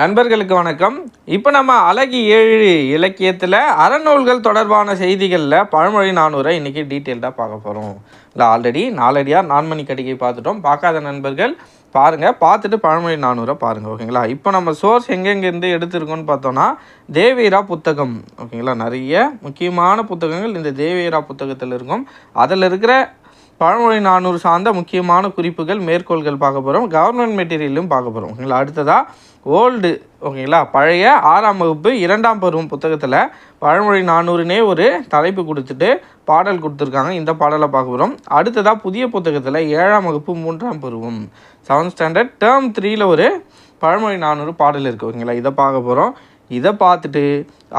நண்பர்களுக்கு வணக்கம். இப்போ நம்ம அழகி ஏழு இலக்கியத்தில் அறநூல்கள் தொடர்பான செய்திகளில் பழமொழி நானூரை இன்றைக்கி டீட்டெயில்டாக பார்க்க போகிறோம் இல்லை ஆல்ரெடி நாலடியாக நான்மணி கடிகை பார்த்துட்டோம். பார்க்காத நண்பர்கள் பாருங்கள் பார்த்துட்டு பழமொழி நானூரை பாருங்கள் ஓகேங்களா? இப்போ நம்ம சோர்ஸ் எங்கெங்கேருந்து எடுத்திருக்கோம்னு பார்த்தோன்னா தேவீரா புத்தகம் ஓகேங்களா? நிறைய முக்கியமான புத்தகங்கள் இந்த தேவீரா புத்தகத்தில் இருக்கும். அதில் இருக்கிற பழமொழி நானூறு சார்ந்த முக்கியமான குறிப்புகள் மேற்கோள்கள் பார்க்க போகிறோம் கவர்மெண்ட் மெட்டீரியலும் பார்க்க போகிறோம் ஓகேங்களா? அடுத்ததாக ஓல்டு ஓகேங்களா? பழைய ஆறாம் வகுப்பு இரண்டாம் பருவம் புத்தகத்தில் பழமொழி நானூறுனே ஒரு தலைப்பு கொடுத்துட்டு பாடல் கொடுத்துருக்காங்க. இந்த பாடலை பார்க்க போகிறோம் அடுத்ததாக புதிய புத்தகத்தில் ஏழாம் வகுப்பு மூன்றாம் பருவம். செவன்த் ஸ்டாண்டர்ட் டேர்ம் த்ரீயில் ஒரு பழமொழி நானூறு பாடல் இருக்குது ஓகேங்களா? இதை பார்க்க போகிறோம் இதை பார்த்துட்டு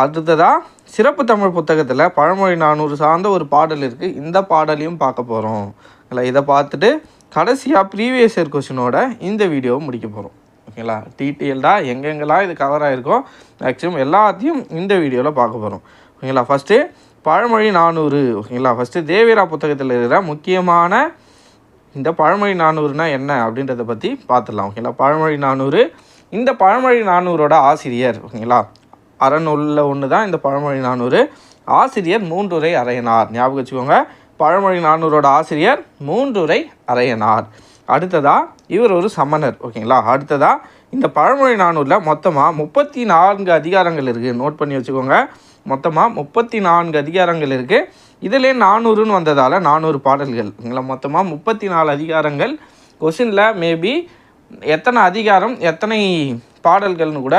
அடுத்ததாக சிறப்பு தமிழ் புத்தகத்தில் பழமொழி நானூறு சார்ந்த ஒரு பாடல் இருக்குது இந்த பாடலையும் பார்க்க போகிறோம் இல்லை இதை பார்த்துட்டு கடைசியாக ப்ரீவியஸ் இயர் கொஷினோட இந்த வீடியோவை முடிக்க போகிறோம் ஓகேங்களா? டீட்டெயில்டாக எங்கெங்கெல்லாம் இது கவர் ஆகிருக்கோ மேக்ஸிமம் எல்லாத்தையும் இந்த வீடியோவில் பார்க்க போகிறோம் ஓகேங்களா? ஃபஸ்ட்டு பழமொழி நானூறு. ஓகேங்களா? ஃபஸ்ட்டு தேவிரா புத்தகத்தில் இருக்கிற முக்கியமான இந்த பழமொழி நானூறுனா என்ன அப்படின்றத பற்றி பார்த்துடலாம். ஓகேங்களா? பழமொழி நானூறு. இந்த பழமொழி நானூரோட ஆசிரியர் ஓகேங்களா? அறநூலில் ஒன்று தான் இந்த பழமொழி நானூறு. ஆசிரியர் மூன்றுரை அரையனார். ஞாபகம் வச்சுக்கோங்க. பழமொழி நானூரோட ஆசிரியர் மூன்றுரை அரையனார். அடுத்ததா இவர் ஒரு சமணர் ஓகேங்களா? அடுத்ததா இந்த பழமொழி நானூரில் மொத்தமாக முப்பத்தி நான்கு அதிகாரங்கள் இருக்குது நோட் பண்ணி வச்சுக்கோங்க. மொத்தமாக முப்பத்தி நான்கு அதிகாரங்கள் இருக்குது இதிலே நானூறுன்னு வந்ததால் நானூறு பாடல்கள். ஓகேங்களா மொத்தமாக முப்பத்தி நாலு அதிகாரங்கள் கொஷினில் மேபி எத்தனை அதிகாரம் எத்தனை பாடல்கள்னு கூட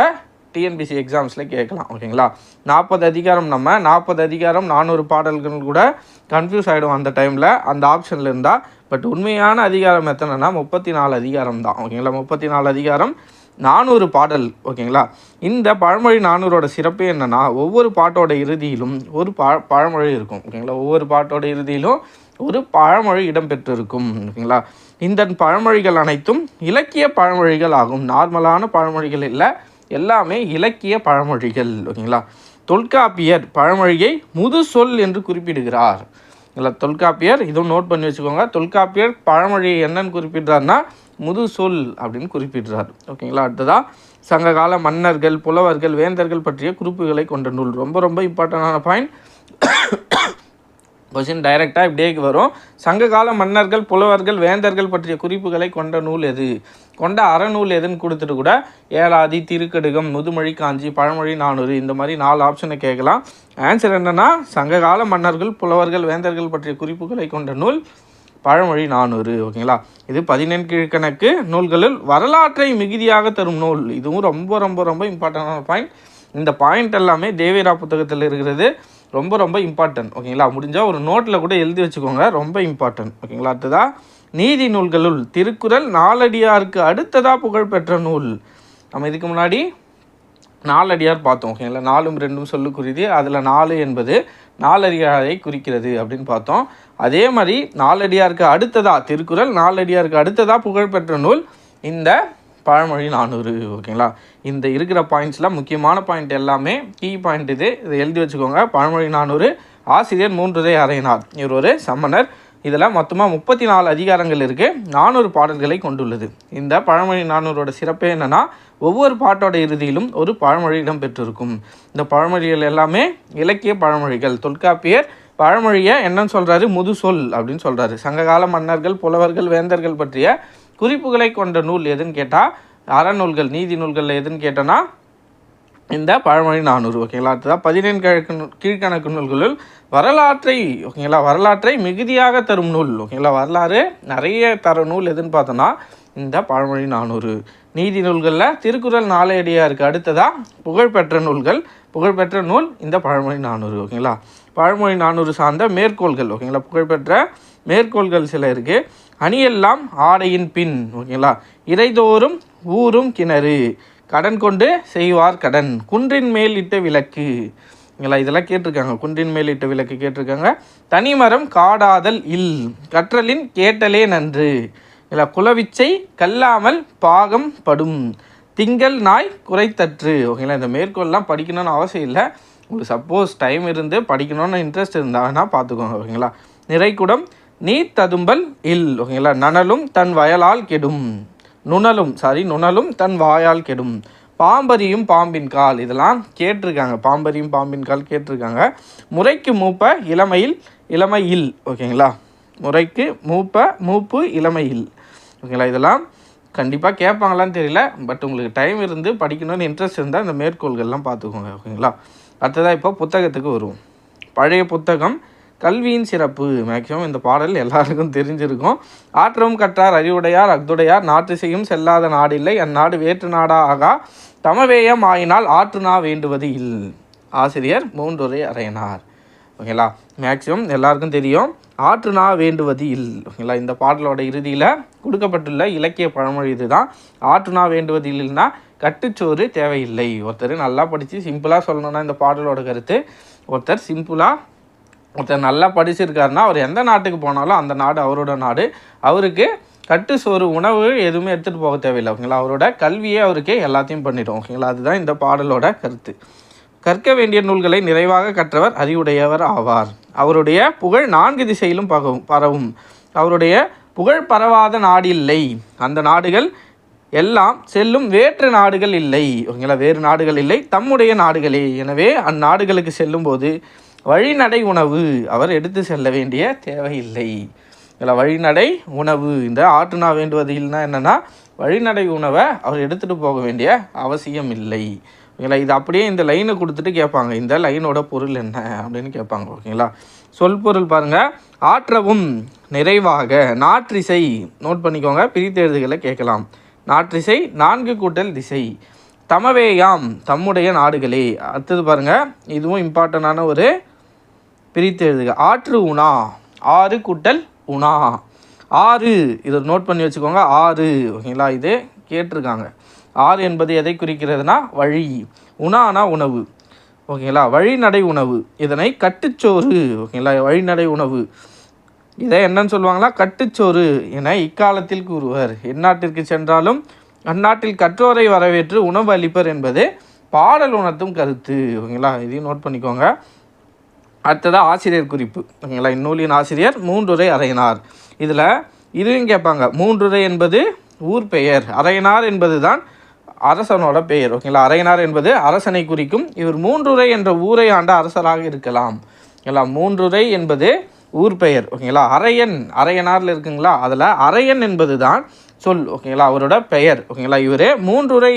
டிஎன்பிசி எக்ஸாம்ஸில் கேட்கலாம். ஓகேங்களா? நாற்பது அதிகாரம் நம்ம நாற்பது அதிகாரம் நானூறு பாடல்கள் கூட கன்ஃபியூஸ் ஆகிடும் அந்த டைமில் அந்த ஆப்ஷனில் இருந்தால் பட் உண்மையான அதிகாரம் எத்தனைனா முப்பத்தி நாலு அதிகாரம் தான் ஓகேங்களா முப்பத்தி நாலு அதிகாரம் நானூறு பாடல் ஓகேங்களா இந்த பழமொழி நானூறோட சிறப்பு என்னென்னா ஒவ்வொரு பாட்டோட இறுதியிலும் ஒரு பழ பழமொழி இருக்கும் ஓகேங்களா ஒவ்வொரு பாட்டோட இறுதியிலும் ஒரு பழமொழி இடம்பெற்றிருக்கும் ஓகேங்களா இந்த பழமொழிகள் அனைத்தும் இலக்கிய பழமொழிகள் ஆகும். நார்மலான பழமொழிகள் இல்லை எல்லாமே இலக்கிய பழமொழிகள் ஓகேங்களா தொல்காப்பியர் பழமொழியை முது சொல் என்று குறிப்பிடுகிறார். இல்லை தொல்காப்பியர் இதுவும் நோட் பண்ணி வச்சுக்கோங்க. தொல்காப்பியர் பழமொழி என்னன்னு குறிப்பிடுறாருன்னா முது சொல் அப்படின்னு குறிப்பிடுறார். ஓகேங்களா? அடுத்ததா சங்ககால மன்னர்கள் புலவர்கள் வேந்தர்கள் பற்றிய குறிப்புகளை கொண்ட நூல். ரொம்ப ரொம்ப இம்பார்ட்டண்டான பாயிண்ட் கொஷின் டைரெக்டாக இப்படியே வரும். சங்ககால மன்னர்கள் புலவர்கள் வேந்தர்கள் பற்றிய குறிப்புகளை கொண்ட நூல் எது? கொண்ட அறநூல் எதுன்னு கொடுத்துட்டு கூட ஏலாதி திருக்கடுகம் முதுமொழி காஞ்சி பழமொழி நானூறு இந்த மாதிரி நாலு ஆப்ஷனை கேட்கலாம். ஆன்சர் என்னன்னா சங்ககால மன்னர்கள் புலவர்கள் வேந்தர்கள் பற்றிய குறிப்புகளை கொண்ட நூல் பழமொழி நானூறு. ஓகேங்களா? இது பதினெண் கீழ்கணக்கு நூல்களில் வரலாற்றை மிகுதியாக தரும் நூல். இதுவும் ரொம்ப ரொம்ப ரொம்ப இம்பார்ட்டண்டான பாயிண்ட் இந்த பாயிண்ட் எல்லாமே தேவேரா புத்தகத்தில் இருக்கிறது. ரொம்ப ரொம்ப இம்பார்ட்டன்ட் ஓகேங்களா முடிஞ்சால் ஒரு நோட்டில் கூட எழுதி வச்சுக்கோங்க. ரொம்ப இம்பார்ட்டன்ட் ஓகேங்களா அடுத்ததாக நீதி நூல்களுள் திருக்குறள் நாலடியாருக்கு அடுத்ததாக புகழ்பெற்ற நூல். நம்ம இதுக்கு முன்னாடி நாலடியார் பார்த்தோம் ஓகேங்களா நாலும் ரெண்டும் சொல்லுக்குரியது அதில் நாலு என்பது நாலடியாரை குறிக்கிறது அப்படின்னு பார்த்தோம். அதே மாதிரி நாலடியாருக்கு அடுத்ததாக திருக்குறள் நாலடியாருக்கு அடுத்ததாக புகழ்பெற்ற நூல் இந்த பழமொழி நானூறு ஓகேங்களா? இந்த இருக்கிற பாயிண்ட்ஸில் முக்கியமான பாயிண்ட் எல்லாமே கீ பாயிண்ட் இது. இதை எழுதி வச்சுக்கோங்க. பழமொழி நானூறு ஆசிரியர் மூன்றுதை அறையினார். இவர் ஒரு சம்மனர் இதில் மொத்தமாக முப்பத்தி நாலு அதிகாரங்கள் இருக்குது நானூறு பாடல்களை கொண்டுள்ளது. இந்த பழமொழி நானூறோட சிறப்பே என்னென்னா ஒவ்வொரு பாட்டோட இறுதியிலும் ஒரு பழமொழி இடம்பெற்றிருக்கும். இந்த பழமொழிகள் எல்லாமே இலக்கிய பழமொழிகள். தொல்காப்பியர் பழமொழியை என்னன்னு சொல்கிறாரு முதுசொல் அப்படின்னு சொல்கிறாரு சங்ககால மன்னர்கள் புலவர்கள் வேந்தர்கள் பற்றிய குறிப்புகளை கொண்ட நூல் எதுன்னு கேட்டால் அறநூல்கள் நீதி நூல்களில் எதுன்னு கேட்டோன்னா இந்த பழமொழி நானூறு ஓகேங்களா? அடுத்ததாக பதினேழு கிழக்கு கீழ்கணக்கு நூல்களுள் வரலாற்றை ஓகேங்களா? வரலாற்றை மிகுதியாக தரும் நூல் ஓகேங்களா? வரலாறு நிறைய தர நூல் எதுன்னு பார்த்தோன்னா இந்த பழமொழி நானூறு. நீதி நூல்களில் திருக்குறள் நாளையடியாருக்கு அடுத்ததாக புகழ்பெற்ற நூல்கள். புகழ்பெற்ற நூல் இந்த பழமொழி நானூறு ஓகேங்களா? பழமொழி நானூறு சார்ந்த மேற்கோள்கள் ஓகேங்களா? புகழ்பெற்ற மேற்கோள்கள் சில இருக்குது அணியெல்லாம் ஆடையின் பின் ஓகேங்களா? இறைதோறும் ஊரும் கிணறு கடன் கொண்டு செய்வார் கடன். குன்றின் மேல் இட்ட விளக்கு ஓகேங்களா? இதெல்லாம் கேட்டிருக்காங்க. குன்றின் மேல் இட்ட விளக்கு கேட்டிருக்காங்க. தனிமரம் காடாதல் இல் கற்றலின் கேட்டலே நன்று. இல்லை குலவிச்சை கல்லாமல் பாகம் படும். திங்கள் நாய் குறைத்தற்று ஓகேங்களா? இந்த மேற்கோள்லாம் படிக்கணும்னு அவசியம் இல்லை. உங்களுக்கு சப்போஸ் டைம் இருந்து படிக்கணும்னு இன்ட்ரெஸ்ட் இருந்தாங்கன்னா பார்த்துக்கோங்க ஓகேங்களா? நிறைக்குடம் நீர் ததும்பல் இல் ஓகேங்களா? நனலும் தன் வயலால் கெடும். நுணலும் சாரி நுணலும் தன் வாயால் கெடும். பாம்பரியும் பாம்பின் கால். இதெல்லாம் கேட்டிருக்காங்க. பாம்பரியும் பாம்பின் கால் கேட்டிருக்காங்க. முறைக்கு மூப்ப இளமையில் இளமையில் ஓகேங்களா? முறைக்கு மூப்ப மூப்பு இளமையில் ஓகேங்களா? இதெல்லாம் கண்டிப்பாக கேட்பாங்களான்னு தெரியல. பட் உங்களுக்கு டைம் இருந்து படிக்கணும்னு இன்ட்ரெஸ்ட் இருந்தால் இந்த மேற்கோள்கள்லாம் பார்த்துக்கோங்க ஓகேங்களா? அடுத்ததாக இப்போ புத்தகத்துக்கு வருவோம். பழைய புத்தகம் கல்வியின் சிறப்பு. மேக்ஸிமம் இந்த பாடல் எல்லாருக்கும் தெரிஞ்சிருக்கும். ஆற்றவும் கற்றார் அறிவுடையார் அக்துடையார் நாட்டு செய்யும் செல்லாத நாடில்லை. அந்நாடு வேற்று நாடா ஆகா. தமவேயம் ஆயினால் ஆற்றுனா வேண்டுவது இல். ஆசிரியர் மூன்றுரை அறையனார். ஓகேங்களா? மேக்ஸிமம் எல்லாருக்கும் தெரியும். ஆற்றுனா வேண்டுவது இல். ஓகேங்களா? இந்த பாடலோட இறுதியில் கொடுக்கப்பட்டுள்ள இலக்கிய பழமொழி இதுதான். ஆற்றுனா வேண்டுவது இல்லைன்னா கட்டுச்சோறு தேவையில்லை. ஒருத்தர் நல்லா படித்து சிம்பிளாக சொல்லணும்னா இந்த பாடலோட கருத்து. ஒருத்தர் சிம்பிளாக ஒருத்தர் நல்லா படிச்சிருக்காருன்னா அவர் எந்த நாட்டுக்கு போனாலும் அந்த நாடு அவரோட நாடு. அவருக்கு கட்டு சோறு உணவு எதுவுமே எடுத்துகிட்டு போக தேவையில்லை ஓகேங்களா? அவரோட கல்வியே அவருக்கு எல்லாத்தையும் பண்ணிடும் ஓகேங்களா? அதுதான் இந்த பாடலோட கருத்து. கற்க வேண்டிய நூல்களை நிறைவாக கற்றவர் அறிவுடையவர் ஆவார். அவருடைய புகழ் நான்கு திசையிலும் பகவும் பரவும். அவருடைய புகழ் பரவாத நாடு இல்லை. அந்த நாடுகள் எல்லாம் செல்லும் வேற்று நாடுகள் இல்லை ஓகேங்களா? வேறு நாடுகள் இல்லை தம்முடைய நாடுகளே. எனவே அந்நாடுகளுக்கு செல்லும்போது வழிநடை உணவு. அவர் எடுத்து செல்ல வேண்டிய தேவையில்லை. இதில் வழிநடை உணவு. இந்த ஆற்றுனா வேண்டுவதில்னா என்னென்னா வழிநடை உணவை அவர் எடுத்துகிட்டு போக வேண்டிய அவசியம் இல்லை. ஓகேங்களா இது அப்படியே இந்த லைனை கொடுத்துட்டு கேட்பாங்க. இந்த லைனோட பொருள் என்ன அப்படின்னு கேட்பாங்க ஓகேங்களா? சொல் பொருள் பாருங்கள் ஆற்றவும் நிறைவாக. நாற்றிசை நோட் பண்ணிக்கோங்க பிரித்து கேட்கலாம். நாற்றிசை நான்கு கூட்டல் திசை. தமவேயாம் தம்முடைய நாடுகளே. அடுத்தது பாருங்கள் இதுவும் இம்பார்ட்டண்டான ஒரு பிரித்து எழுதுக. ஆற்று உணா ஆறு கூட்டல் உணா. ஆறு இதை நோட் பண்ணி வச்சுக்கோங்க. ஆறு ஓகேங்களா? இது கேட்டிருக்காங்க. ஆறு என்பது எதை குறிக்கிறதுனா? வழி. உணானா உணவு. ஓகேங்களா? வழிநடை உணவு. இதனை கட்டுச்சோறு ஓகேங்களா? வழிநடை உணவு. இதை என்னன்னு சொல்லுவாங்களா? கட்டுச்சோறு என இக்காலத்தில் கூறுவர். எந்நாட்டிற்கு சென்றாலும் அந்நாட்டில் கற்றோரை வரவேற்று உணவு அளிப்பர் என்பது பாடல் உணர்த்தும் கருத்து. ஓகேங்களா? இதையும் நோட் பண்ணிக்கோங்க. அடுத்ததாக ஆசிரியர் குறிப்பு. ஓகேங்களா? இந்நூலின் ஆசிரியர் மூன்றுரை அறையினார். இதில் இதுவும் கேட்பாங்க. மூன்றுரை என்பது ஊர் பெயர். அறையனார் என்பது தான் அரசனோட பெயர். ஓகேங்களா? அரையனார் என்பது அரசனை குறிக்கும். இவர் மூன்றுரை என்ற ஊரை ஆண்ட அரசராக இருக்கலாம். ஓகேங்களா? மூன்றுரை என்பது ஊர் பெயர். ஓகேங்களா? அரையன். அரையனாரில் இருக்குங்களா? அதில் அரையன் என்பது தான் சொல். ஓகேங்களா? அவரோட பெயர். ஓகேங்களா? இவர் மூன்றுரை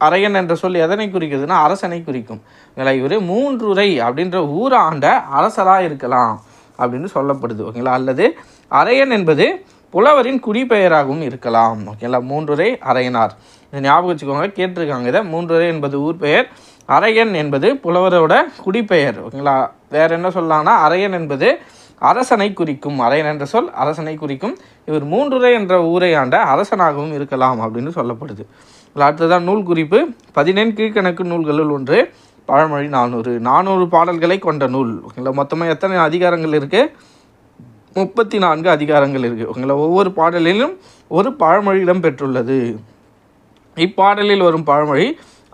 அரையன் என்ற சொல் எதனை குறிக்கிறதுனா அரசனை குறிக்கும். ஓகேங்களா இவர் மூன்றுரை அப்படின்ற ஊராண்ட ஆண்ட அரசராக இருக்கலாம் அப்படின்னு சொல்லப்படுது ஓகேங்களா? அல்லது அரையன் என்பது புலவரின் குடிப்பெயராகவும் இருக்கலாம் ஓகேங்களா? மூன்றுரை அரையனார். இதை ஞாபகம் வச்சுக்கோங்க கேட்டிருக்காங்க இதை. மூன்றுரை என்பது ஊர் பெயர் அரையன் என்பது புலவரோட குடிப்பெயர் ஓகேங்களா? வேற என்ன சொல்லலாம்னா அரையன் என்பது அரசனை குறிக்கும் அரையன் என்ற சொல் அரசனை குறிக்கும். இவர் மூன்றுரை என்ற ஊரை ஆண்ட அரசனாகவும் இருக்கலாம் அப்படின்னு சொல்லப்படுது. அடுத்ததான் நூல் குறிப்பு. பதினெண் கீழ்கணக்கு நூல்களுள் ஒன்று பழமொழி நானூறு. நானூறு பாடல்களை கொண்ட நூல். ஓகேங்களா? மொத்தமாக எத்தனை அதிகாரங்கள் இருக்குது முப்பத்தி நான்கு அதிகாரங்கள் இருக்குது ஓகேங்களா? ஒவ்வொரு பாடலிலும் ஒரு பழமொழி இடம் பெற்றுள்ளது இப்பாடலில் வரும் பழமொழி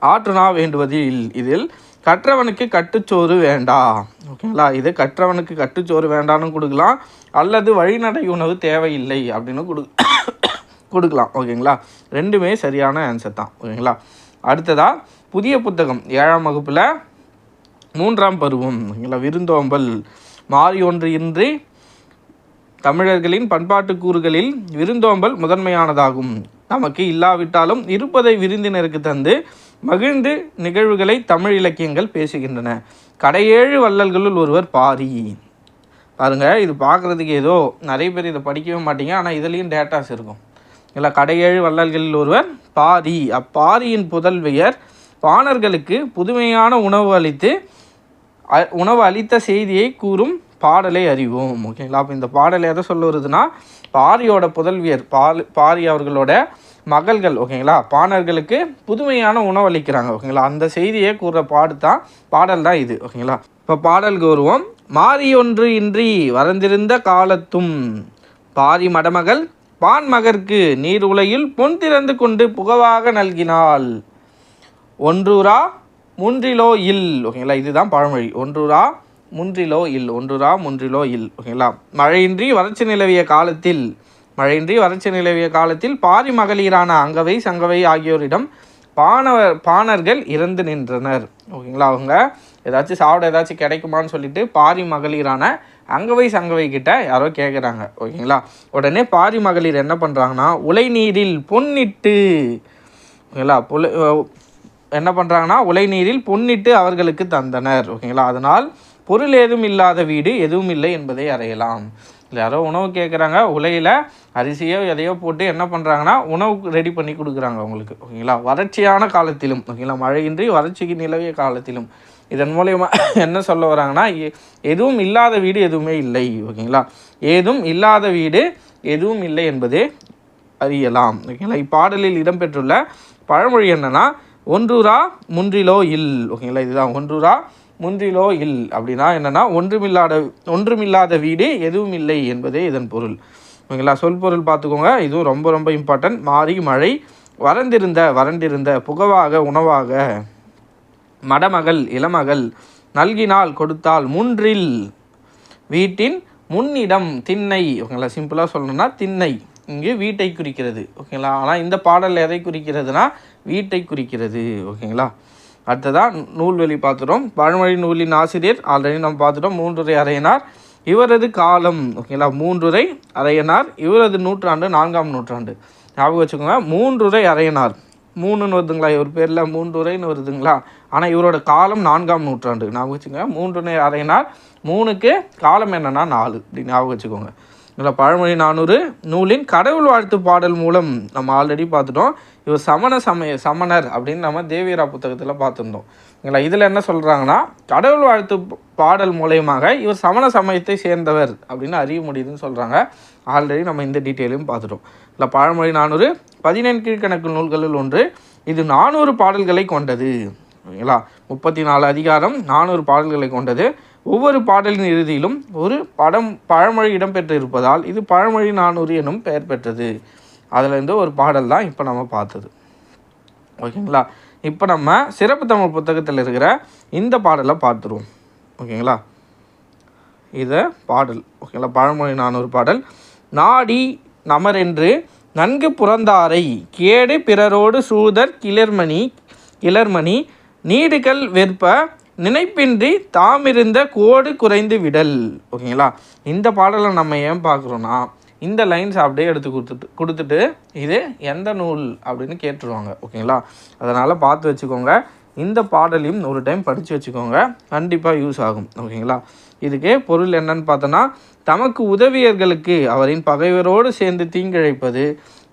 ஆற்றுனா வேண்டுவது இல் இதில் கற்றவனுக்கு கட்டுச்சோறு வேண்டா. ஓகேங்களா? இது கற்றவனுக்கு கட்டுச்சோறு வேண்டான்னு கொடுக்கலாம். அல்லது வழிநடை உணவு தேவையில்லை அப்படின்னு கொடு கொடுக்கலாம். ஓகேங்களா? ரெண்டுமே சரியான ஆன்சர் தான். ஓகேங்களா? அடுத்ததாக புதிய புத்தகம். ஏழாம் வகுப்பில் மூன்றாம் பருவம். ஓகேங்களா? விருந்தோம்பல். மாறி ஒன்று இன்றி தமிழர்களின் பண்பாட்டு கூறுகளில் விருந்தோம்பல் முதன்மையானதாகும். நமக்கு இல்லாவிட்டாலும் இருப்பதை விருந்தினருக்கு தந்து மகிழ்ந்து நிகழ்வுகளை தமிழ் இலக்கியங்கள் பேசுகின்றன. கடையேழு வள்ளல்களுள் ஒருவர் பாரி. பாருங்கள் இது பார்க்குறதுக்கு ஏதோ நிறைய பேர் இதை படிக்கவே மாட்டீங்க ஆனால் இதுலேயும் டேட்டாஸ் இருக்கும். இல்லை கடையேழு வள்ளல்களில் ஒருவர் பாரி. அப்பாரியின் புதல்வியர் பாணர்களுக்கு புதுமையான உணவு அளித்து அ- உணவு அளித்த செய்தியை கூறும் பாடலை அறிவோம். ஓகேங்களா? அப்போ இந்த பாடலை எதை சொல்ல வருதுன்னா பாரியோட புதல்வியர் பால் பாரி அவர்களோட மகள்கள் ஓகேங்களா? பாணர்களுக்கு புதுமையான உணவளிக்கிறாங்க ஓகேங்களா? அந்த செய்தியை கூற பாடு தான் பாடல் தான் இது ஓகேங்களா? இப்போ பாடலுக்கு வருவோம் மாறியொன்று இன்றி வரந்திருந்த காலத்தும் பாரி மடமகள் பான்மகற்கு நீர் உலையில் பொன் திறந்து கொண்டு புகவாக நல்கினாள். ஒன்றுரா முன்றிலோ இல் ஓகேங்களா? இதுதான் பழமொழி. ஒன்றுரா முன்றிலோ இல் ஒன்றுரா முன்றிலோ இல் ஓகேங்களா? மழையின்றி வறட்சி நிலவிய காலத்தில் மழையின்றி வறட்சி நிலவிய காலத்தில் பாரி மகளிரான அங்கவை சங்கவை ஆகியோரிடம் பாணவர் பாணர்கள் இறந்து நின்றனர். ஓகேங்களா அவங்க? ஏதாச்சும் சாப்பிட ஏதாச்சும் கிடைக்குமான்னு சொல்லிட்டு பாரி மகளிரான அங்கவை சங்கவை கிட்ட யாரோ கேட்குறாங்க ஓகேங்களா? உடனே பாரி மகளிர் என்ன பண்ணுறாங்கன்னா உலை நீரில் பொன்னிட்டு ஓகேங்களா? புல என்ன பண்ணுறாங்கன்னா உலை நீரில் பொன்னிட்டு அவர்களுக்கு தந்தனர். ஓகேங்களா? அதனால் பொருள் ஏதும் இல்லாத வீடு எதுவும் இல்லை என்பதை அறையலாம். யாரோ உணவு கேட்குறாங்க உலையில் அரிசியோ எதையோ போட்டு என்ன பண்ணுறாங்கன்னா உணவு ரெடி பண்ணி கொடுக்குறாங்க அவங்களுக்கு. ஓகேங்களா? வறட்சியான காலத்திலும் ஓகேங்களா? மழையின்றி வறட்சிக்கு நிலவிய காலத்திலும். இதன் மூலயமா என்ன சொல்ல வராங்கன்னா எ- எதுவும் இல்லாத வீடு எதுவுமே இல்லை ஓகேங்களா? ஏதும் இல்லாத வீடு எதுவும் இல்லை என்பது அறியலாம் ஓகேங்களா? இப்பாடலில் இடம்பெற்றுள்ள பழமொழி என்னென்னா ஒன்றுரா முன்றிலோ இல் ஓகேங்களா? இதுதான் ஒன்றுரா முன்றிலோ இல் அப்படின்னா என்னென்னா ஒன்றுமில்லாத ஒன்றுமில்லாத வீடு எதுவும் இல்லை என்பதே இதன் பொருள். ஓகேங்களா? சொல் பொருள் பார்த்துக்கோங்க. இதுவும் ரொம்ப ரொம்ப இம்பார்ட்டன்ட் மாறி மழை வறண்டிருந்த வறண்டிருந்த புகவாக உணவாக மடமகள் இளமகள் நல்கினால் கொடுத்தால் மூன்றில் வீட்டின் முன்னிடம் திண்ணை. ஓகேங்களா? சிம்பிளாக சொல்லணும்னா திண்ணை. இங்கு வீட்டை குறிக்கிறது. ஓகேங்களா? ஆனால் இந்த பாடல் எதை குறிக்கிறதுனா வீட்டை குறிக்கிறது. ஓகேங்களா? அடுத்ததாக நூல்வெளி பார்த்துட்டோம். பழமொழி நூலின் ஆசிரியர் ஆல்ரெடி நம்ம பார்த்துட்டோம். மூன்றுரை அறையனார் இவரது காலம் ஓகேங்களா? மூன்றுரை அறையனார் இவரது நூற்றாண்டு நான்காம் நூற்றாண்டு. ஞாபகம் வச்சுக்கோங்க மூன்றுரை அறையனார் மூணுன்னு வருதுங்களா? இவர் பேரில் மூன்றுரைன்னு வருதுங்களா? ஆனால் இவரோட காலம் நான்காம் நூற்றாண்டு. ஞாபகம் வச்சுக்கோங்க மூன்றுரை அறையினார் மூணுக்கு காலம் என்னென்னா நாலு. அப்படி ஞாபகம் வச்சுக்கோங்க. இதில் பழமொழி நானூறு நூலின் கடவுள் வாழ்த்து பாடல் மூலம் நம்ம ஆல்ரெடி பார்த்துட்டோம். இவர் சமண சமய சமணர் அப்படின்னு நம்ம தேவியரா புத்தகத்தில் பார்த்துருந்தோம். இல்லைங்களா இதில் என்ன சொல்கிறாங்கன்னா கடவுள் வாழ்த்து பாடல் மூலயமாக இவர் சமண சமயத்தை சேர்ந்தவர் அப்படின்னு அறிய முடியுதுன்னு சொல்கிறாங்க ஆல்ரெடி நம்ம இந்த டீட்டெயிலையும் பார்த்துட்டோம். இல்லை பழமொழி நானூறு பதினெண் கீழ்கணக்கு நூல்களில் ஒன்று இது நானூறு பாடல்களை கொண்டது. ஓகேங்களா முப்பத்தி நாலு அதிகாரம் நானூறு பாடல்களை கொண்டது. ஒவ்வொரு பாடலின் இறுதியிலும் ஒரு படம் பழமொழி இடம்பெற்று இருப்பதால் இது பழமொழி நானூறு எனும் பெயர் பெற்றது. அதுலேருந்து ஒரு பாடல் தான் இப்போ நம்ம பார்த்தது. ஓகேங்களா? இப்போ நம்ம சிறப்பு தமிழ் புத்தகத்தில் இருக்கிற இந்த பாடலை பார்த்துருவோம். ஓகேங்களா? இதை பாடல். ஓகேங்களா? பழமொழி நானூறு பாடல். நாடி நமரென்று நன்கு புறந்தாரை கேடு பிறரோடு சூதர் கிளர்மணி கிளர்மணி நீடுகள் வெற்ப நினைப்பின்றி தாமிருந்த கோடு குறைந்து விடல். ஓகேங்களா? இந்த பாடலை நம்ம ஏன் பார்க்குறோன்னா இந்த லைன்ஸ் அப்படியே எடுத்து கொடுத்துட்டு கொடுத்துட்டு இது எந்த நூல் அப்படின்னு கேட்டுருவாங்க ஓகேங்களா? அதனால் பார்த்து வச்சுக்கோங்க. இந்த பாடலையும் ஒரு டைம் படித்து வச்சுக்கோங்க. கண்டிப்பாக யூஸ் ஆகும் ஓகேங்களா? இதுக்கு பொருள் என்னன்னு பார்த்தோன்னா தமக்கு உதவியர்களுக்கு அவரின் பகைவரோடு சேர்ந்து தீங்கிழைப்பது.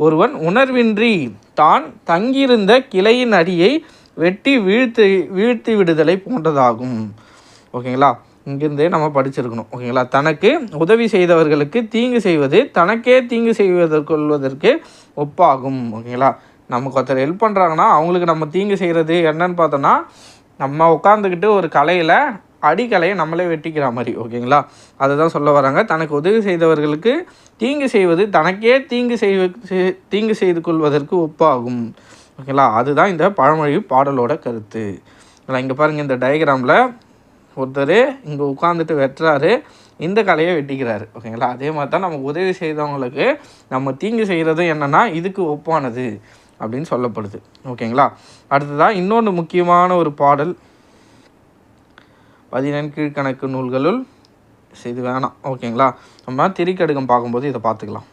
ஒருவன் உணர்வின்றி தான் தங்கியிருந்த கிளையின் அடியை வெட்டி வீழ்த்து வீழ்த்தி விடுதலை போன்றதாகும் ஓகேங்களா? இங்கிருந்தே நம்ம படிச்சிருக்கணும் ஓகேங்களா? தனக்கு உதவி செய்தவர்களுக்கு தீங்கு செய்வது தனக்கே தீங்கு செய்வதற்கொள்வதற்கு ஒப்பாகும் ஓகேங்களா? நமக்கு ஒருத்தர் ஹெல்ப் பண்ணுறாங்கன்னா அவங்களுக்கு நம்ம தீங்கு செய்கிறது என்னன்னு பார்த்தோன்னா நம்ம உட்காந்துக்கிட்டு ஒரு கலையில் அடிக்கலையை நம்மளே வெட்டிக்கிற மாதிரி ஓகேங்களா? அதை தான் சொல்ல வராங்க. தனக்கு உதவி செய்தவர்களுக்கு தீங்கு செய்வது தனக்கே தீங்கு செய்வ செய்- தீங்கு செய்து கொள்வதற்கு ஒப்பாகும் ஓகேங்களா? அதுதான் இந்த பழமொழி பாடலோட கருத்து. இங்கே பாருங்கள் இந்த டயக்ராமில் ஒருத்தர் இங்கே உட்காந்துட்டு வெட்டுறாரு. இந்த கலையை வெட்டிக்கிறாரு. ஓகேங்களா? அதே மாதிரி தான் நமக்கு உதவி செய்தவங்களுக்கு நம்ம தீங்கு செய்கிறது என்னென்னா இதுக்கு ஒப்பானது அப்படின்னு சொல்லப்படுது. ஓகேங்களா? அடுத்ததாக இன்னொன்று முக்கியமான ஒரு பாடல். பதினெண் கீழ்கணக்கு நூல்களுள் இது வேணாம். ஓகேங்களா? நம்ம திரிக்கடுகம் பார்க்கும்போது இதை பார்த்துக்கலாம்.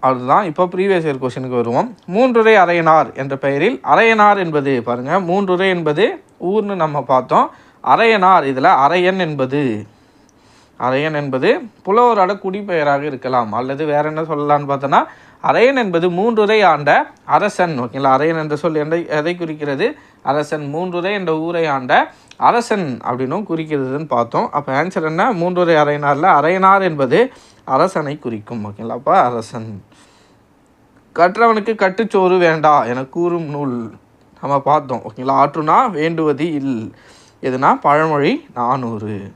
அதுதான் இப்போ ப்ரீவியஸ் இயர் கொஷனுக்கு வருவோம். மூன்றுரை அரையனார் என்ற பெயரில் அரையனார் என்பது பாருங்கள் மூன்றுரை என்பது ஊர்னு நம்ம பார்த்தோம். அரையனார் இதில் அரையன் என்பது அரையன் என்பது புலவரோட குடிப்பெயராக இருக்கலாம். அல்லது வேற என்ன சொல்லலாம்னு பார்த்தோன்னா அரையன் என்பது மூன்றுரை ஆண்ட அரசன். ஓகேங்களா? அரையன் என்ற சொல் எந்த எதை குறிக்கிறது? அரசன் மூன்றுரை என்ற ஊரை ஆண்ட அரசன் அப்படின்னும் குறிக்கிறதுன்னு பார்த்தோம். அப்போ ஆன்சர் என்ன? மூன்றுரை அரையனாரில் அரையனார் என்பது அரசனை குறிக்கும். ஓகேங்களா? அப்போ அரசன். கற்றவனுக்கு கட்டுச்சோறு வேண்டா என கூறும் நூல் நம்ம பார்த்தோம். ஓகேங்களா? ஆற்றுனா வேண்டுவது இல். எதுனா பழமொழி நானூறு.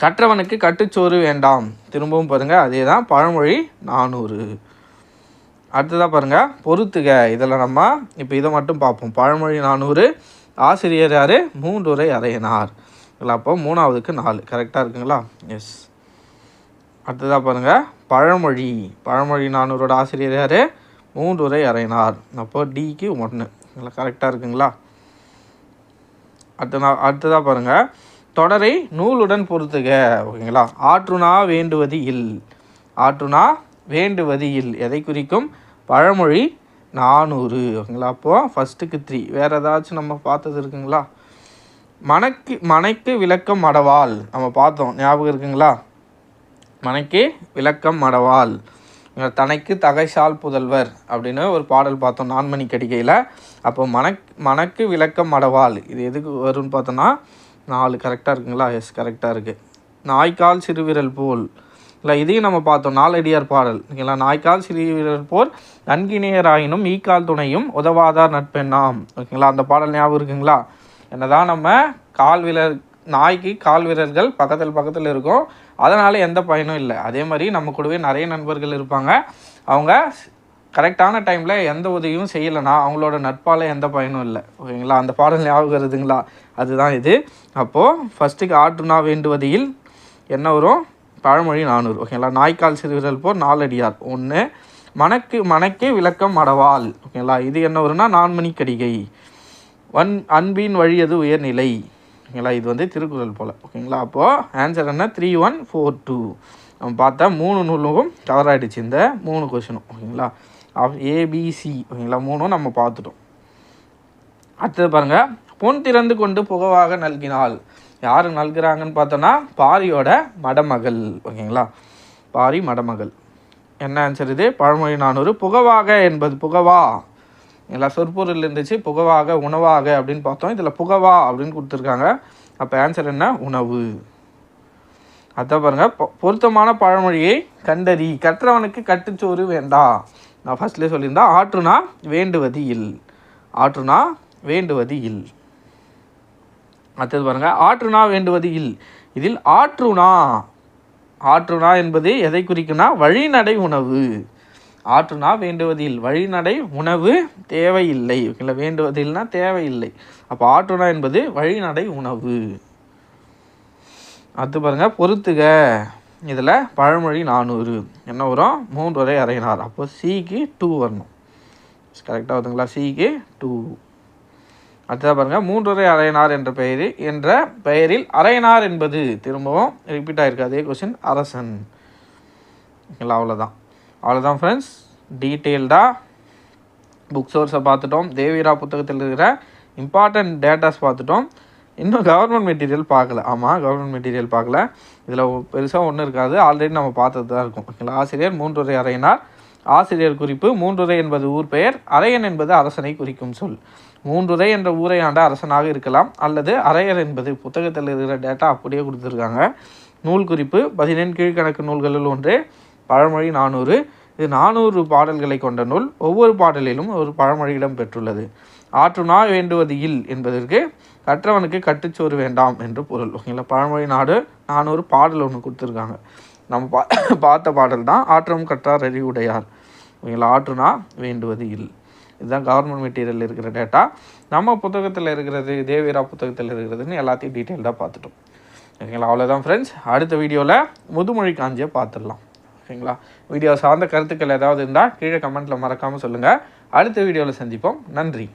கற்றவனுக்கு கட்டுச்சோறு வேண்டாம். திரும்பவும் பாருங்கள் அதே தான் பழமொழி நானூறு. அடுத்ததாக பாருங்கள் பொறுத்துக. இதில் நம்ம இப்போ இதை மட்டும் பார்ப்போம். பழமொழி நானூறு ஆசிரியர் யார்? மூன்றுரை அறையினார். இல்லை அப்போ மூணாவதுக்கு நாலு. கரெக்டாக இருக்குங்களா? எஸ் அடுத்ததாக பாருங்கள் பழமொழி. பழமொழி நானூறோட ஆசிரியர் யார்? மூன்றுரை அறையினார். அப்போது டிக்கு ஒன்று இல்லை கரெக்டாக இருக்குங்களா? அடுத்ததா அடுத்ததாக பாருங்கள் தொடரை நூலுடன் பொறுத்துக ஓகேங்களா? ஆற்றுனா வேண்டுவது இல். ஆற்றுனா வேண்டுவது இல். எதை குறிக்கும்? பழமொழி நானூறு ஓகேங்களா? அப்போது ஃபஸ்ட்டுக்கு த்ரீ வேறு ஏதாச்சும் நம்ம பார்த்தது இருக்குங்களா? மனைக்கு மனைக்கு விளக்கம் மடவாள் நம்ம பார்த்தோம். ஞாபகம் இருக்குங்களா? மனைக்கு விளக்கம் மடவாள் தனக்கு தகைசால் புதல்வர் அப்படின்னு ஒரு பாடல் பார்த்தோம் நான்மணி கடிகையில். அப்போ மனக் மனக்கு விளக்கம் மடவாள் இது எதுக்கு வரும்னு பார்த்தோன்னா நாலு கரெக்டாக இருக்குங்களா? எஸ் கரெக்டாக இருக்குது நாய்க்கால் சிறுவிரல் போல். இல்லை இதையும் நம்ம பார்த்தோம். நாலடியார் பாடல். ஓகேங்களா நாய்க்கால் சிறுவிரல் போல் நன்கிணையராயினும் ஈக்கால் துணையும் உதவாதார் நட்பெண்ணாம். ஓகேங்களா? அந்த பாடல் ஞாபகம் இருக்குங்களா? என்னதான் நம்ம கால் விரல் நாய்க்கு கால் விரல்கள் பக்கத்தில் பக்கத்தில் இருக்கும். அதனால் எந்த பயனும் இல்லை. அதே மாதிரி நம்ம கூடவே நிறைய நண்பர்கள் இருப்பாங்க. அவங்க கரெக்டான டைமில் எந்த உதவியும் செய்யலைன்னா அவங்களோட நட்பால் எந்த பயனும் இல்லை. ஓகேங்களா? அந்த பாடல் ஞாபகம் வருதுங்களா? அதுதான் இது. அப்போது ஃபஸ்ட்டுக்கு ஆற்றுனா வேண்டுவதில் என்ன வரும்? பழமொழி நானூறு. ஓகேங்களா? நாய்க்கால் சிறுவிரல் போர் நாலடியார். ஒன்று மனக்கு மனக்கே விளக்கம் மடவாள் ஓகேங்களா? இது என்ன வரும்னா நான்மணி கடிகை வன் அன்பின் வழியது உயர்நிலை. ஓகேங்களா? இது வந்து திருக்குறள் போல். ஓகேங்களா? அப்போது ஆன்சர் என்ன? த்ரீ ஒன் ஃபோர் டூ நம்ம பார்த்தா மூணு நூலும் கவர் ஆகிடுச்சு இந்த மூணு கொஷினும் ஓகேங்களா? ஏபிசி ஓகேங்களா? மூணும் நம்ம பார்த்துட்டோம். அடுத்தது பாருங்கள் பொன் திறந்து கொண்டு புகவாக நல்கினாள். யார் நல்கிறாங்கன்னு பார்த்தோன்னா பாரியோட மடமகள். ஓகேங்களா? பாரி மடமகள். என்ன ஆன்சர் இது? பழமொழி நானூறு. புகவாக என்பது புகவா? எல்லா சொற்பொருள் இருந்துச்சு புகவாக உணவாக அப்படின்னு பார்த்தோம். இதில் புகவா அப்படின்னு கொடுத்துருக்காங்க. அப்போ ஆன்சர் என்ன? உணவு. அதான் பாருங்கள் பொருத்தமான பழமொழியை கண்டறி கற்றவனுக்கு கட்டுச்சோறு வேண்டா. நான் ஃபர்ஸ்ட்லேயே சொல்லியிருந்தா ஆற்றுனா வேண்டுவது இல். ஆற்றுனா வேண்டுவது இல். அடுத்தது பாருங்க ஆற்றுனா வேண்டுவது இல். இதில் ஆற்றுனா ஆற்றுனா என்பது எதை குறிக்குன்னா வழிநடை உணவு. ஆற்றுனா வேண்டுவதில் வழிநடை உணவு தேவையில்லை. ஓகேங்களா வேண்டுவதில்னா தேவையில்லை. அப்போ ஆற்றுனா என்பது வழிநடை உணவு. அடுத்து பாருங்க பொறுத்துக. இதில் பழமொழி நானூறு. என்ன வரும்? மூன்று வரை அரையினார் அப்போ சிக்கு டூ வரணும். கரெக்டாக வருதுங்களா? சிக்கு டூ அடுத்ததாக பாருங்கள் மூன்றுரை அரையனார் என்ற பெயரில் என்ற பெயரில் அரையனார் என்பது. திரும்பவும் ரிப்பீட் ஆகிருக்கு அதே கொஸ்டின் அரசன். ஓகேங்களா? அவ்வளோதான் அவ்வளோதான் ஃப்ரெண்ட்ஸ் டீட்டெயில்டாக புக் சோர்ஸை பார்த்துட்டோம். தேவிரா புத்தகத்தில் இருக்கிற இம்பார்ட்டன்ட் டேட்டாஸ் பார்த்துட்டோம். இன்னும் கவர்மெண்ட் மெட்டீரியல் பார்க்கல. ஆமாம் கவர்மெண்ட் மெட்டீரியல் பார்க்கல. இதில் பெருசாக ஒன்றும் இருக்காது. ஆல்ரெடி நம்ம பார்த்தது தான் இருக்கும். ஓகேங்களா? ஆசிரியர் மூன்றுரை அறையினார். ஆசிரியர் குறிப்பு மூன்றுரை என்பது ஊர் பெயர் அரையன் என்பது அரசனை குறிக்கும் சொல். மூன்றுரை என்ற ஊரை ஆண்ட அரசனாக இருக்கலாம். அல்லது அரையர் என்பது புத்தகத்தில் இருக்கிற டேட்டா அப்படியே கொடுத்துருக்காங்க. நூல் குறிப்பு பதினெண் கீழ்கணக்கு நூல்களில் ஒன்று பழமொழி நானூறு. இது நானூறு பாடல்களை கொண்ட நூல். ஒவ்வொரு பாடலிலும் ஒரு பழமொழி இடம் பெற்றுள்ளது. ஆற்றுனா வேண்டுவது இல் என்பதற்கு கற்றவனுக்கு கட்டுச்சோறு வேண்டாம் என்று பொருள். ஓகேங்களா? பழமொழி நாடு நானூறு பாடல் ஒன்று கொடுத்துருக்காங்க. நம்ம பா பார்த்த பாடல் தான் ஆற்றம் கற்றார் அறிவுடையார். ஓகேங்களா? ஆற்றுனா வேண்டுவது இல். இதுதான் கவர்மெண்ட் மெட்டீரியல் இருக்கிற டேட்டா நம்ம புத்தகத்தில் இருக்கிறது தேவிரா புத்தகத்தில் இருக்கிறதுன்னு எல்லாத்தையும் டீட்டெயில்டாக பார்த்துட்டோம். ஓகேங்களா? அவ்வளோதான் ஃப்ரெண்ட்ஸ் அடுத்த வீடியோவில் முதுமொழி காஞ்சியை பார்த்துடலாம். ஓகேங்களா? வீடியோ சார்ந்த கருத்துக்கள் ஏதாவது இருந்தால் கீழே கமெண்ட்டில் மறக்காமல் சொல்லுங்கள் அடுத்த வீடியோவில் சந்திப்போம். நன்றி.